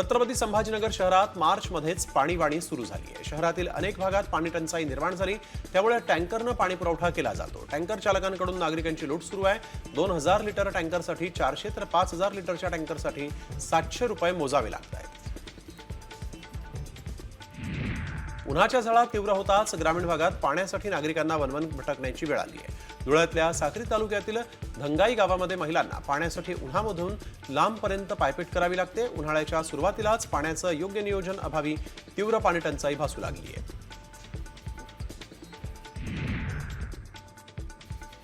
छत्रपती संभाजीनगर शहरात मार्चमध्येच पाणीवाणी सुरू झाली आहे. शहरातील अनेक भागात पाणी टंचाई निर्माण झाली. त्यामुळे टँकरनं पाणी पुरवठा केला जातो. टँकर चालकांकडून नागरिकांची लूट सुरू आहे. दोन हजार लिटर टँकरसाठी चारशे तर पाच हजार लिटरच्या टँकरसाठी सातशे रुपये मोजावे लागत आहेत उन्हाच्या झळा तीव्र होताच ग्रामीण भागात पाण्यासाठी नागरिकांना वनवन भटकण्याची वेळ आली आहे. धुळ्यातल्या साक्री तालुक्यातील धंगाई गावामध्ये महिलांना पाण्यासाठी उन्हामधून लांबपर्यंत पायपीट करावी लागते. उन्हाळ्याच्या सुरुवातीलाच पाण्याचं योग्य नियोजन अभावी तीव्र पाणी टंचाई भासू लागली आहे.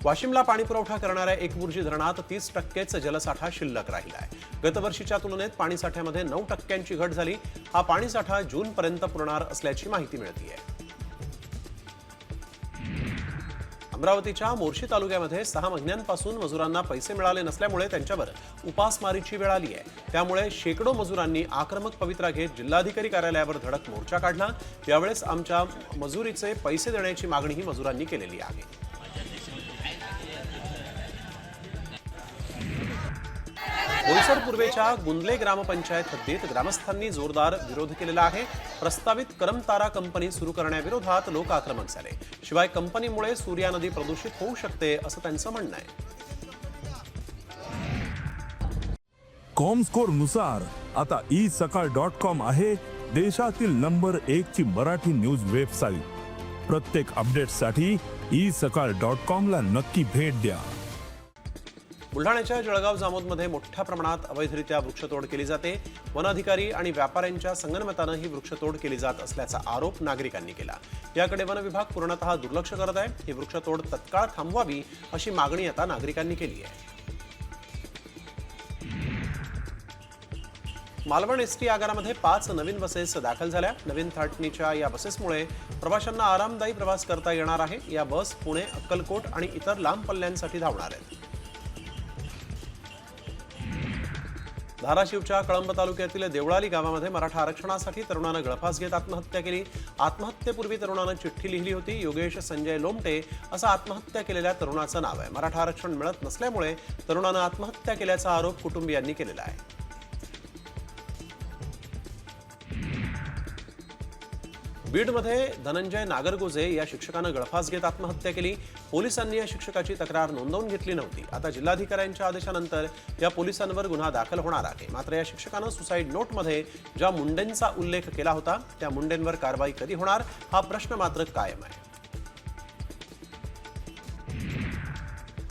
वाशिमला पाणी पुरवठा करणाऱ्या एकबुर्जी धरणात तीस टक्केच जलसाठा शिल्लक राहिला आहे गतवर्षीच्या तुलनेत पाणीसाठ्यामध्ये नऊ टक्क्यांची घट झाली. हा पाणीसाठा जूनपर्यंत पुरणार असल्याची माहिती मिळते अमरावतीच्या मोर्शी तालुक्यामध्ये सहा महिन्यांपासून मजुरांना पैसे मिळाले नसल्यामुळे त्यांच्यावर उपासमारीची वेळ आली आहे. त्यामुळे शेकडो मजुरांनी आक्रमक पवित्रा घेत जिल्हाधिकारी कार्यालयावर धडक मोर्चा काढला. यावेळेस आमच्या मजुरीचे पैसे देण्याची मागणीही मजुरांनी केलेली आहे. बोईसर पूर्वेच्या गुंदले ग्रामपंचायत हद्दीत ग्रामस्थांनी जोरदार विरोध केलेला आहे. प्रस्तावित करमतारा कंपनी सुरू करण्याविरोधात लोक आक्रमक झाले. शिवाय कंपनीमुळे सूर्या नदी प्रदूषित होऊ शकते असं त्यांचं म्हणणं आहे. कॉमस्कोरनुसार आता ई सकाळ डॉट कॉम आहे देशातील नंबर एक ची मराठी न्यूज वेबसाईट. प्रत्येक अपडेटसाठी ई सकाळ डॉट कॉम ला नक्की भेट द्या. बुलढाण्याच्या जळगाव जामोदमध्ये मोठ्या प्रमाणात अवैधरित्या वृक्षतोड केली जाते. वन अधिकारी आणि व्यापाऱ्यांच्या संगनमतानं ही वृक्षतोड केली जात असल्याचा आरोप नागरिकांनी केला. याकडे वन विभाग पूर्णतः दुर्लक्ष करत आहे. ही वृक्षतोड तत्काळ थांबवावी अशी मागणी आता नागरिकांनी केली आहे. मालवण एस टी आगारामध्ये पाच नवीन बसेस दाखल झाल्या. नवीन थाटणीच्या या बसेसमुळे प्रवाशांना आरामदायी प्रवास करता येणार आहे. या बस पुणे अक्कलकोट आणि इतर लांब पल्ल्यांसाठी धावणार आहेत. धाराशिवच्या कळंब तालुक्यातील देवळाली गावामध्ये मराठा आरक्षणासाठी तरुणानं गळफास घेत आत्महत्या केली. आत्महत्येपूर्वी तरुणानं चिठ्ठी लिहिली होती योगेश संजय लोमटे असं आत्महत्या केलेल्या तरुणाचं नाव आहे. मराठा आरक्षण मिळत नसल्यामुळे तरुणानं आत्महत्या केल्याचा आरोप कुटुंबियांनी केलेला आहे. बीडमध्ये धनंजय नागरगोजे या शिक्षकानं गळफास घेत आत्महत्या केली. पोलिसांनी या शिक्षकाची तक्रार नोंदवून घेतली नव्हती. आता जिल्हाधिकाऱ्यांच्या आदेशानंतर या पोलिसांवर गुन्हा दाखल होणार आहे. मात्र या शिक्षकानं सुसाईड नोटमध्ये ज्या मुंडेंचा उल्लेख केला होता त्या मुंडेंवर कारवाई कधी होणार हा प्रश्न मात्र कायम आहे.